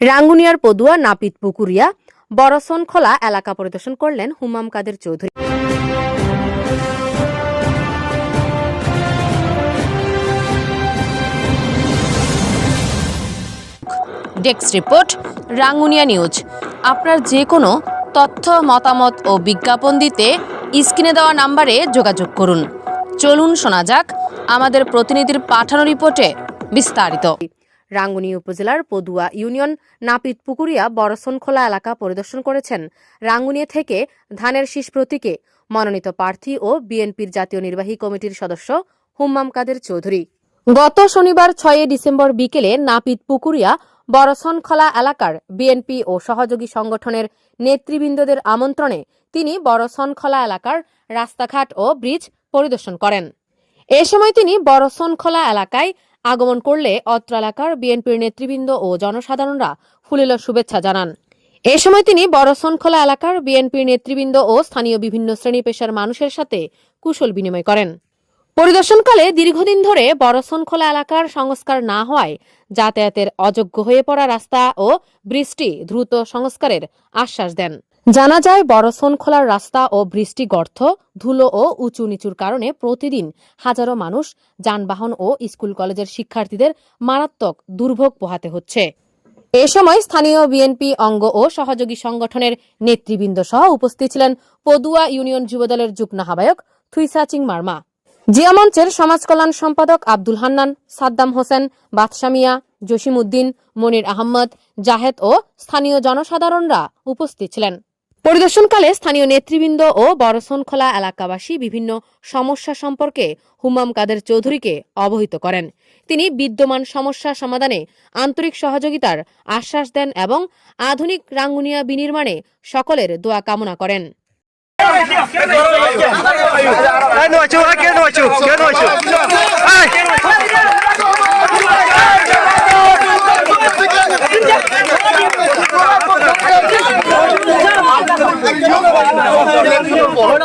রাঙ্গুনিয়ার পদুয়া, নাপিত পুকুরিয়া বরসনখোলা এলাকা পরিদর্শন করলেন Humam Quader Chowdhury. Desk report, Rangunia news. আপনার যে কোনো তথ্য, মতামত ও বিজ্ঞাপন দিতে স্ক্রিনে দেওয়া নাম্বারে যোগাযোগ করুন। চলুন শোনা যাক আমাদের প্রতিনিধির পাঠানো রিপোর্টে বিস্তারিত। রাঙ্গুনি উপজেলার পদুয়া ইউনিয়ন নাপিত পুকুরিয়া বরসনখোলা এলাকা পরিদর্শন করেছেন। রাঙ্গুনিয়া থেকে ধানের শীষ প্রতীকে মনোনীত প্রার্থী ও বিএনপির জাতীয় নির্বাহী কমিটির সদস্য হুম্মাম কাদের চৌধুরী। গত শনিবার ছয় ডিসেম্বর বিকেলে নাপিত পুকুরিয়া বরসনখোলা এলাকার বিএনপি ও সহযোগী সংগঠনের নেতৃবৃন্দদের আমন্ত্রণে তিনি বরসনখোলা এলাকার রাস্তাঘাট ও ব্রিজ পরিদর্শন করেন। এ সময় তিনি বরসনখোলা এলাকায় আগমন করলে অত্র এলাকার বিএনপির নেতৃবৃন্দ ও জনসাধারণরা ফুলিল শুভেচ্ছা জানান। এ সময় তিনি বরসনখোলা এলাকার বিএনপির নেতৃবৃন্দ ও স্থানীয় বিভিন্ন শ্রেণি পেশার মানুষের সাথে কুশল বিনিময় করেন। পরিদর্শনকালে দীর্ঘদিন ধরে বরসনখোলা এলাকার সংস্কার না হওয়ায় যাতায়াতের অযোগ্য হয়ে পড়া রাস্তা ও বৃষ্টি দ্রুত সংস্কারের আশ্বাস দেন। জানা যায় বরসনখোলার রাস্তা ও বৃষ্টি গর্ত, ধুলো ও উঁচু নিচুর কারণে প্রতিদিন হাজারো মানুষ যানবাহন ও স্কুল কলেজের শিক্ষার্থীদের মারাত্মক দুর্ভোগ পোহাতে হচ্ছে। এ সময় স্থানীয় বিএনপি অঙ্গ ও সহযোগী সংগঠনের নেতৃবৃন্দ সহ উপস্থিত ছিলেন পদুয়া ইউনিয়ন যুবদলের যুগ্ম আহ্বায়ক থুইসাচিং মার্মা জিয়া মঞ্চের সমাজ কল্যাণ সম্পাদক আব্দুল হান্নান, সাদ্দাম হোসেন বাদশামিয়া জসিম উদ্দিন মনির আহমদ জাহেদ ও স্থানীয় জনসাধারণরা উপস্থিত ছিলেন। পরিদর্শনকালে স্থানীয় নেতৃবৃন্দ ও বরসনখোলা এলাকাবাসী বিভিন্ন সমস্যা সম্পর্কে হুমাম কাদের চৌধুরীকে অবহিত করেন। তিনি বিদ্যমান সমস্যা সমাধানে আন্তরিক সহযোগিতার আশ্বাস দেন এবং আধুনিক রাঙ্গুনিয়া বিনির্মাণে সকলের দোয়া কামনা করেন।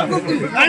Ai,